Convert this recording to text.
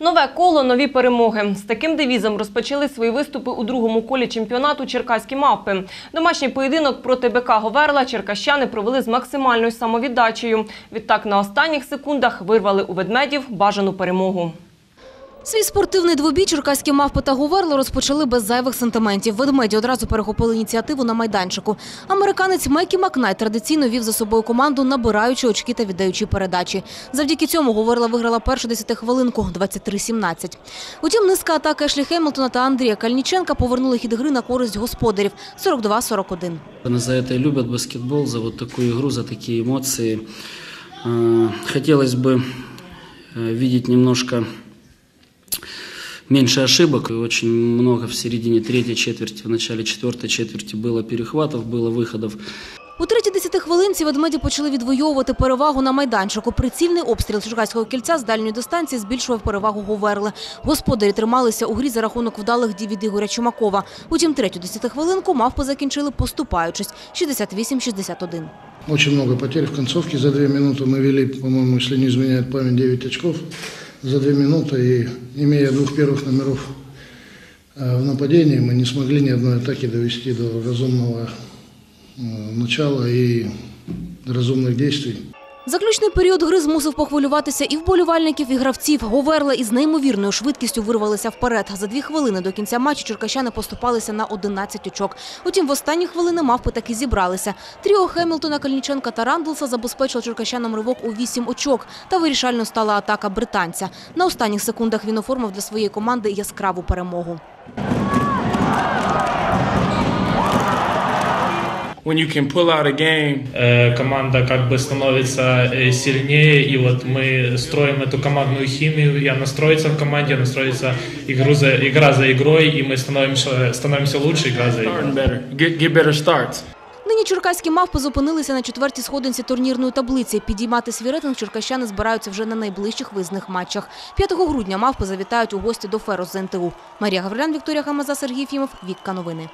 Нове коло, нові перемоги. З таким девізом розпочали свої виступи у другому колі чемпіонату Черкаські мавпи. Домашній поєдинок проти БК Говерла черкащани провели з максимальною самовіддачею. Відтак на останніх секундах вирвали у ведмедів бажану перемогу. Свій спортивний двобій черкаські мавпи та Гуверло розпочали без зайвих сантиментів. Ведмеді одразу перехопили ініціативу на майданчику. Американець Мекі Макнайт традиційно вів за собою команду, набираючи очки та віддаючи передачі. Завдяки цьому Говерла виграла першу десятихвилинку – 23-17. Утім, низка атаки Ешлі Хемілтона та Андрія Кальніченка повернули хід гри на користь господарів – 42-41. Они за это и любят баскетбол, за вот такую игру, за такие эмоции. Э, Хотелось бы э, видеть немножко меньше ошибок. И очень много в середине третьей четверти, в начале четвертой четверти было перехватов, было выходов. У третій десятихвилинці ведмеді почали відвоювати перевагу на майданчику. Прицільний обстріл Черкаського кільця з дальньої дистанції збільшував перевагу Говерли. Господарі трималися у грі за рахунок вдалих дій від Ігоря Чумакова. Утім, третю десятихвилинку мавпи закінчили поступаючись – 68-61. Очень много потерь в концовке. За две минуты мы вели, по-моему, если не изменяет память, 9 очков За две минуты. И имея двух первых номеров э, в нападении, мы не смогли ни одной атаки довести до разумного э, начала и разумных действий. Заключний період гри змусив похвилюватися і вболівальників, і гравців. Говерла із неймовірною швидкістю вирвалися вперед. За дві хвилини до кінця матчу черкащани поступалися на 11 очок. Утім, в останні хвилини мавпи таки зібралися. Тріо Хемілтона, Кальніченка та Рандлса забезпечило черкащанам ривок у 8 очок. Та вирішальною стала атака британця. На останніх секундах він оформив для своєї команди яскраву перемогу when you can pull out a game Э, команда как бы становится э, сильнее, и вот мы строим эту командную химию. Я настроиться в команде, настроиться игру за, игра за игрой, и мы становимся, становимся лучше игра за игрой. starting better, get get better starts. Нині черкаські мавпи зупинилися на четвертій сходинці турнірної таблиці. Підіймати свій рейтинг черкащани збираються вже на найближчих визнаних матчах. 5 грудня мавпи завітають у гості до Ферос з НТУ. Марія Гаврилян, Вікторія Хамаза, Сергій Фімов. Вікка новини.